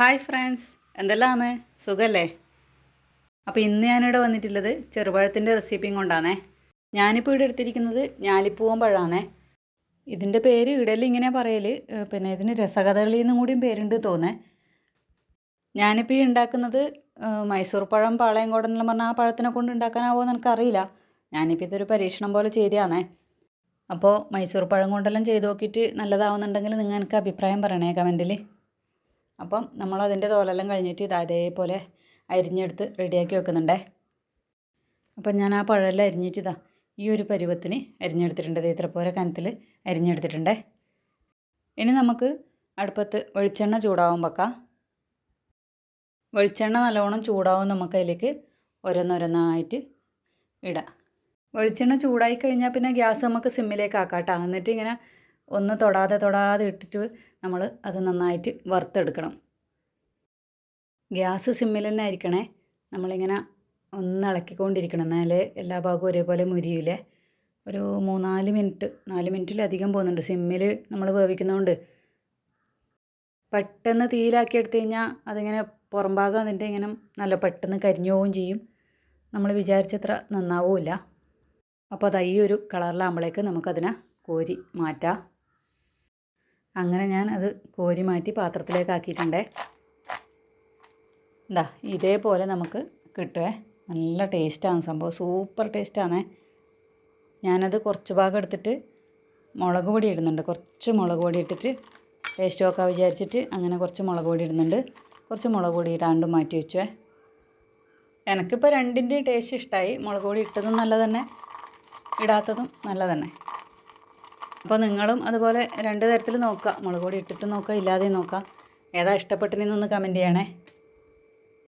Hi friends എന്തെല്ലാമാണ് സുഖല്ലേ? അപ്പോൾ ഇന്ന് ഞാനിവിടെ വന്നിട്ടുള്ളത് ചെറുപഴത്തിന്റെ റെസിപ്പിയും കൊണ്ടാണേ. ഞാനിപ്പോൾ ഇവിടെ എടുത്തിരിക്കുന്നത് ഞാലിപ്പൂവൻ പഴമാണേ ഇതിന്റെ പേര് ഇടയിൽ ഇങ്ങനെ പറയൽ പിന്നെ ഇതിന് രസകഥകളി എന്നും കൂടിയും പേരുണ്ട് തോന്നേ. ഞാനിപ്പോൾ ഈ ഉണ്ടാക്കുന്നത് മൈസൂർ പഴം പാളയംകോടൻ കോടെന്നെല്ലാം പറഞ്ഞാൽ ആ പഴത്തിനെ കൊണ്ട് ഉണ്ടാക്കാനാവോ എന്ന് എനിക്കറിയില്ല. ഞാനിപ്പോൾ ഇതൊരു പരീക്ഷണം പോലെ ചെയ്തതാണേ അപ്പോൾ മൈസൂർ പഴം കൊണ്ടെല്ലാം ചെയ്ത് നോക്കിയിട്ട് നല്ലതാവുന്നുണ്ടെങ്കിൽ നിങ്ങൾ എനിക്ക് അഭിപ്രായം പറയണേ കമന്റിൽ അപ്പം നമ്മൾ അതിന്റെ തോലെല്ലാം കഴിഞ്ഞിട്ട് ഇത് അതേപോലെ അരിഞ്ഞെടുത്ത് റെഡിയാക്കി വെക്കുന്നുണ്ടേ. അപ്പം ഞാൻ ആ പഴമെല്ലാം അരിഞ്ഞിട്ട് ഇതാ ഈ ഒരു പരുവത്തിന് അരിഞ്ഞെടുത്തിട്ടുണ്ട്. ഇത്ര പോലെ കനത്തിൽ അരിഞ്ഞെടുത്തിട്ടുണ്ടേ. ഇനി നമുക്ക് അടുപ്പത്ത് വെളിച്ചെണ്ണ ചൂടാവും വെക്കാം. വെളിച്ചെണ്ണ നല്ലോണം ചൂടാവും നമുക്ക് അതിലേക്ക് ഓരോന്നോരോന്നായിട്ട് ഇടാം. വെളിച്ചെണ്ണ ചൂടായി കഴിഞ്ഞാൽ പിന്നെ ഗ്യാസ് നമുക്ക് സിമ്മിലേക്ക് ആക്കാം കേട്ടോ. എന്നിട്ട് ഇങ്ങനെ ഒന്ന് തൊടാതെ തൊടാതെ ഇട്ടിട്ട് നമ്മൾ അത് നന്നായിട്ട് വറുത്തെടുക്കണം. ഗ്യാസ് സിമ്മിൽ തന്നെ ആയിരിക്കണേ. നമ്മളിങ്ങനെ ഒന്ന് ഇളക്കിക്കൊണ്ടിരിക്കണം. എന്നാലേ എല്ലാ ഭാഗവും ഒരേപോലെ മുരിയില്ലേ ഒരു മൂന്നാൽ മിനിറ്റ് നാല് മിനിറ്റിലധികം പോകുന്നുണ്ട്. സിമ്മിൽ നമ്മൾ വേവിക്കുന്നതുകൊണ്ട് പെട്ടെന്ന് തീയിലാക്കി എടുത്തു കഴിഞ്ഞാൽ അതിങ്ങനെ പുറം ഭാഗം അതിന്റെ ഇങ്ങനെ നല്ല പെട്ടെന്ന് കരിഞ്ഞു പോവുകയും ചെയ്യും. നമ്മൾ വിചാരിച്ചത്ര നന്നാവില്ല. അപ്പോൾ അത് ഈ ഒരു കളറിലാകുമ്പോഴേക്ക് നമുക്കതിനെ കോരി മാറ്റാം. അങ്ങനെ ഞാൻ അത് കോരി മാറ്റി പാത്രത്തിലേക്ക് ആക്കിയിട്ടുണ്ടേ. എന്താ ഇതേപോലെ നമുക്ക് കിട്ടുമേ നല്ല ടേസ്റ്റാണ് സംഭവം. സൂപ്പർ ടേസ്റ്റാണേ. ഞാനത് കുറച്ച് ഭാഗം എടുത്തിട്ട് മുളക് പൊടി ഇടുന്നുണ്ട്. കുറച്ച് മുളക് പൊടി ഇട്ടിട്ട് ടേസ്റ്റ് നോക്കാൻ വിചാരിച്ചിട്ട് അങ്ങനെ കുറച്ച് മുളക് പൊടി ഇടുന്നുണ്ട്. കുറച്ച് മുളക് പൊടി ഇടാണ്ട് മാറ്റി വെച്ചേ എനിക്കിപ്പോൾ രണ്ടിന്റെയും ടേസ്റ്റ് ഇഷ്ടമായി മുളക് പൊടി ഇട്ടതും നല്ല തന്നെ ഇടാത്തതും നല്ല തന്നെ അപ്പോൾ നിങ്ങളും അതുപോലെ രണ്ട് തരത്തിൽ നോക്കുക. മുളക് പൊടി ഇട്ടിട്ട് നോക്കുക ഇല്ലാതെയും നോക്കുക. ഏതാ ഇഷ്ടപ്പെട്ടതെന്നൊന്ന് കമന്റ് ചെയ്യണേ.